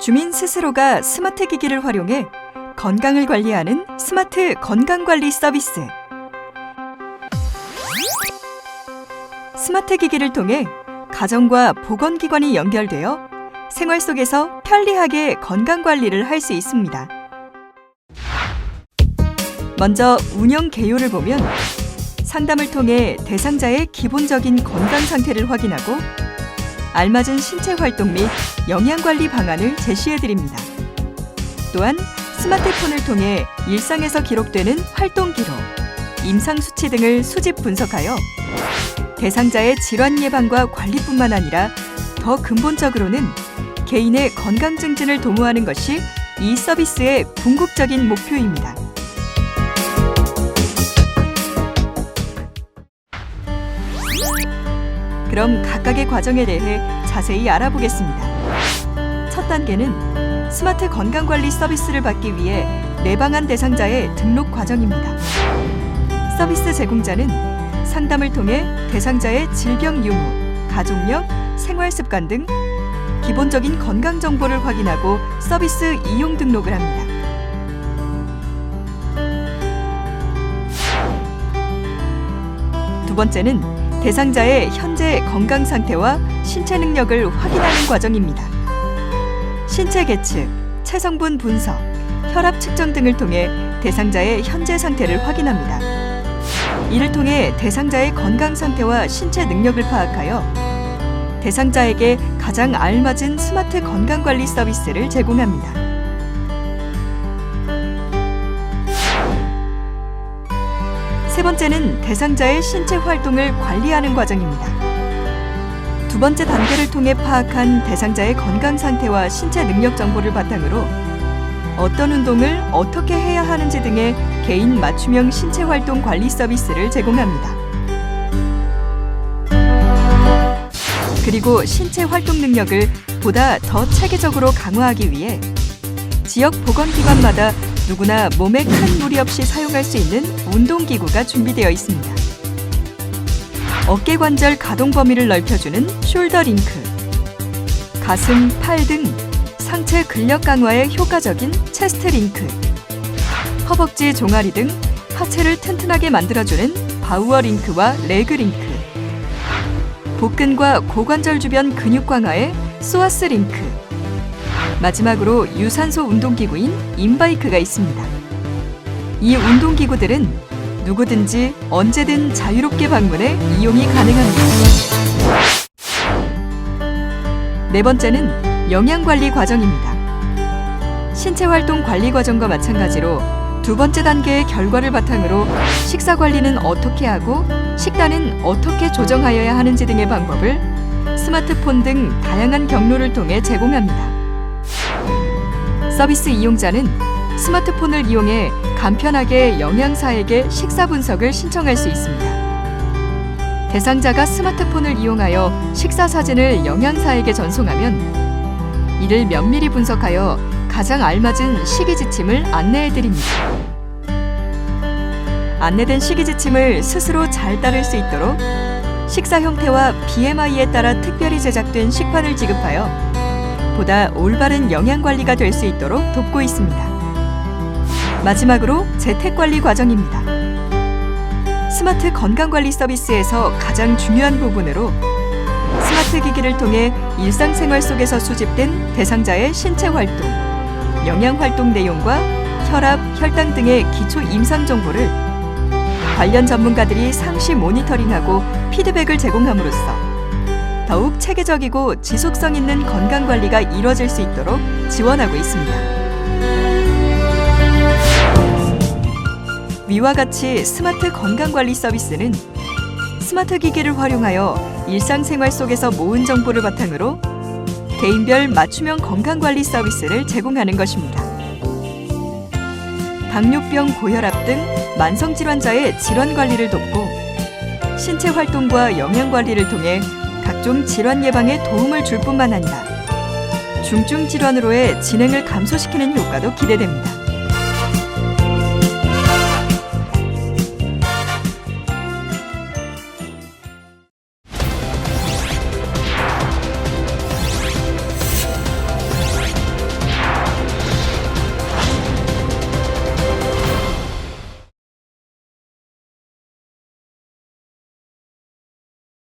주민 스스로가 스마트 기기를 활용해 건강을 관리하는 스마트 건강관리 서비스. 스마트 기기를 통해 가정과 보건기관이 연결되어 생활 속에서 편리하게 건강관리를 할 수 있습니다. 먼저 운영 개요를 보면 상담을 통해 대상자의 기본적인 건강 상태를 확인하고 알맞은 신체 활동 및 영양 관리 방안을 제시해 드립니다. 또한 스마트폰을 통해 일상에서 기록되는 활동 기록, 임상 수치 등을 수집 분석하여 대상자의 질환 예방과 관리뿐만 아니라 더 근본적으로는 개인의 건강 증진을 도모하는 것이 이 서비스의 궁극적인 목표입니다. 그럼 각각의 과정에 대해 자세히 알아보겠습니다. 첫 단계는 스마트 건강관리 서비스를 받기 위해 내방한 대상자의 등록 과정입니다. 서비스 제공자는 상담을 통해 대상자의 질병 유무, 가족력, 생활 습관 등 기본적인 건강 정보를 확인하고 서비스 이용 등록을 합니다. 두 번째는 대상자의 현재 건강 상태와 신체 능력을 확인하는 과정입니다. 신체 계측, 체성분 분석, 혈압 측정 등을 통해 대상자의 현재 상태를 확인합니다. 이를 통해 대상자의 건강 상태와 신체 능력을 파악하여 대상자에게 가장 알맞은 스마트 건강 관리 서비스를 제공합니다. 세 번째는 대상자의 신체 활동을 관리하는 과정입니다. 두 번째 단계를 통해 파악한 대상자의 건강 상태와 신체 능력 정보를 바탕으로 어떤 운동을 어떻게 해야 하는지 등의 개인 맞춤형 신체 활동 관리 서비스를 제공합니다. 그리고 신체 활동 능력을 보다 더 체계적으로 강화하기 위해 지역 보건기관마다 누구나 몸에 큰 무리 없이 사용할 수 있는 운동기구가 준비되어 있습니다. 어깨 관절 가동 범위를 넓혀주는 숄더 링크, 가슴, 팔 등 상체 근력 강화에 효과적인 체스트 링크, 허벅지 종아리 등 하체를 튼튼하게 만들어주는 바우어 링크와 레그 링크, 복근과 고관절 주변 근육 강화에 소아스 링크, 마지막으로 유산소 운동기구인 인바이크가 있습니다. 이 운동기구들은 누구든지 언제든 자유롭게 방문해 이용이 가능합니다. 네 번째는 영양관리 과정입니다. 신체활동 관리 과정과 마찬가지로 두 번째 단계의 결과를 바탕으로 식사 관리는 어떻게 하고 식단은 어떻게 조정하여야 하는지 등의 방법을 스마트폰 등 다양한 경로를 통해 제공합니다. 서비스 이용자는 스마트폰을 이용해 간편하게 영양사에게 식사 분석을 신청할 수 있습니다. 대상자가 스마트폰을 이용하여 식사 사진을 영양사에게 전송하면 이를 면밀히 분석하여 가장 알맞은 식이 지침을 안내해 드립니다. 안내된 식이 지침을 스스로 잘 따를 수 있도록 식사 형태와 BMI에 따라 특별히 제작된 식판을 지급하여 보다 올바른 영양 관리가 될 수 있도록 돕고 있습니다. 마지막으로 재택 관리 과정입니다. 스마트 건강 관리 서비스에서 가장 중요한 부분으로 스마트 기기를 통해 일상생활 속에서 수집된 대상자의 신체 활동, 영양 활동 내용과 혈압, 혈당 등의 기초 임상 정보를 관련 전문가들이 상시 모니터링하고 피드백을 제공함으로써 더욱 체계적이고 지속성 있는 건강 관리가 이뤄질 수 있도록 지원하고 있습니다. 위와 같이 스마트 건강 관리 서비스는 스마트 기기를 활용하여 일상생활 속에서 모은 정보를 바탕으로 개인별 맞춤형 건강 관리 서비스를 제공하는 것입니다. 당뇨병, 고혈압 등 만성 질환자의 질환 관리를 돕고 신체 활동과 영양 관리를 통해 각종 질환 예방에 도움을 줄 뿐만 아니라 중증 질환으로의 진행을 감소시키는 효과도 기대됩니다.